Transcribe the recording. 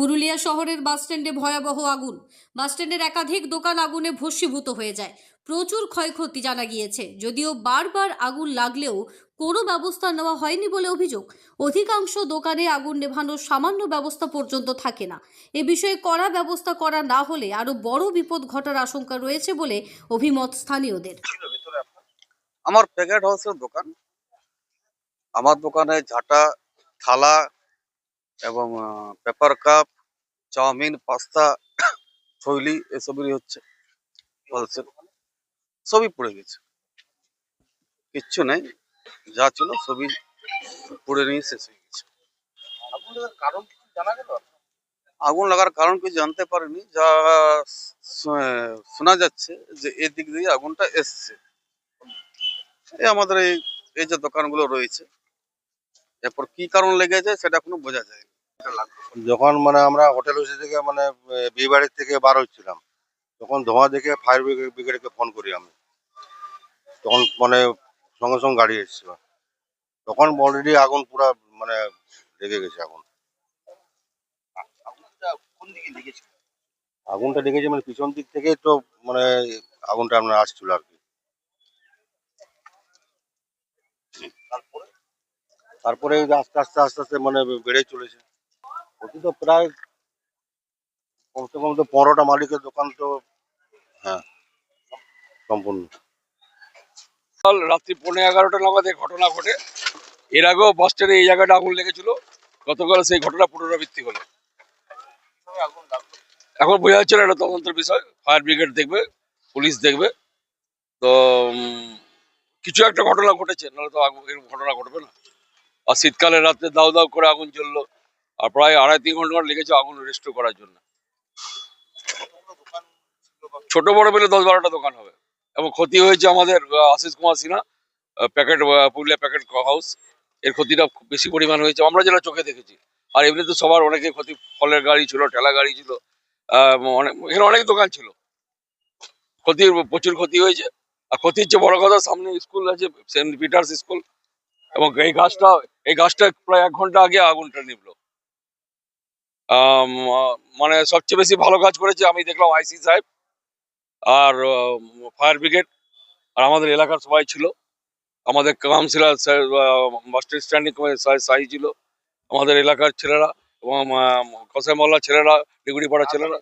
পুরুলিয়া শহরের বাসস্ট্যান্ডে ভয়াবহ আগুন। বাসস্ট্যান্ডের একাধিক দোকান আগুনে ভস্মীভূত হয়ে যায়। প্রচুর ক্ষয়ক্ষতি জানা গিয়েছে। যদিও বারবার আগুন লাগলেও কোনো ব্যবস্থা নেওয়া হয়নি বলে অভিযোগ। অধিকাংশ দোকানে আগুন নেভানোর সামান্য ব্যবস্থা পর্যন্ত থাকে না। এ বিষয়ে কড়া ব্যবস্থা করা না হলে আরও বড় বিপদ ঘটার আশঙ্কা রয়েছে বলে অভিমত স্থানীয়দের। আমার প্যাকেট হাউসের দোকান। আমার দোকানে ঝাঁটা, থালা এবং পেপার কাপ চাউমিন পাস্তা শৈলি এসবই হচ্ছে। হোলসেল সবই পড়ে গেছে। কিচ্ছু নেই যা ছিল সবই পুড়ে নিয়ে শেষ হয়ে গেছে। কারণ জানা গেল? আগুন লাগার কারণ কিছু জানতে পারিনি। যা শোনা যাচ্ছে যে এই দিক দিয়ে আগুনটা এসছে। এই আমাদের এই এই যে দোকানগুলো রয়েছে এরপর কি কারণ লেগেছে সেটা এখনও বোঝা যায় যখন মানে আমরা হোটেল অফিস থেকে মানে বিয়ে বাড়ির থেকে বার হচ্ছিলাম তখন ধোঁয়া দেখে ফায়ার ব্রিগেডকে ফোন করি আমি। তখন মানে সঙ্গে সঙ্গে গাড়ি এসেছিল। তখন অলরেডি আগুন পুরো মানে লেগে গেছে আগুন। আগুনটা লেগেছে মানে পিছন দিক থেকে তো মানে আগুনটা আপনার আসছিল আর কি। তারপরে? তারপরে আস্তে আস্তে আস্তে আস্তে মানে বেড়ে চলেছে। ওটি তো প্রায় কমসে কম তো পনেরোটা মালিকের দোকান তো হ্যাঁ সম্পূর্ণ। রাত্রি পৌনে এগারোটা নাগাদ এই ঘটনা ঘটে। এর আগেও বাস স্ট্যান্ডে এই জায়গাটা আগুন লেগেছিল। গতকাল সেই ঘটনা পুনরাবৃত্তি হলো। এখন বোঝা যাচ্ছে না, এটা তদন্তের বিষয়। ফায়ার ব্রিগেড দেখবে, পুলিশ দেখবে। তো কিছু একটা ঘটনা ঘটেছে, নাহলে তো আগুন ঘটনা ঘটবে না। আর শীতকালে রাত্রে দাউ দাউ করে আগুন জ্বললো। আর প্রায় আড়াই তিন ঘণ্টা লেগেছে আগুন রেস্টোর করার জন্য। ছোট বড় মিলে দশ বারোটা দোকান হবে। এবং ক্ষতি হয়েছে আমাদের Ashis Kumar Sinha packet Purulia packet house এর ক্ষতিটা বেশি পরিমাণ হয়েছে। আমরা যেটা চোখে দেখেছি। আর এমনি তো সবার অনেকে ক্ষতি, ফলের গাড়ি ছিল, ঠেলা গাড়ি ছিল অনেক, এখানে অনেক দোকান ছিল। ক্ষতির প্রচুর ক্ষতি হয়েছে। আর ক্ষতির চেয়ে বড় কথা, সামনে স্কুল আছে, সেন্ট পিটার্স স্কুল এবং এই গাছটা এই গাছটা প্রায় এক ঘণ্টা আগে আগুনটা নিবলো মানে সবচেয়ে বেশি ভালো কাজ করেছে আমি দেখলাম আইসি সাহেব আর ফায়ার ব্রিগেড আর আমাদের এলাকার সবাই ছিল। আমাদের কাউন্সিলার মাস্টার স্ট্যান্ডিং সাই ছিল। আমাদের এলাকার ছেলেরা এবং কসাই মহল্লার ছেলেরা ডিগুড়ি পাড়ার ছেলেরা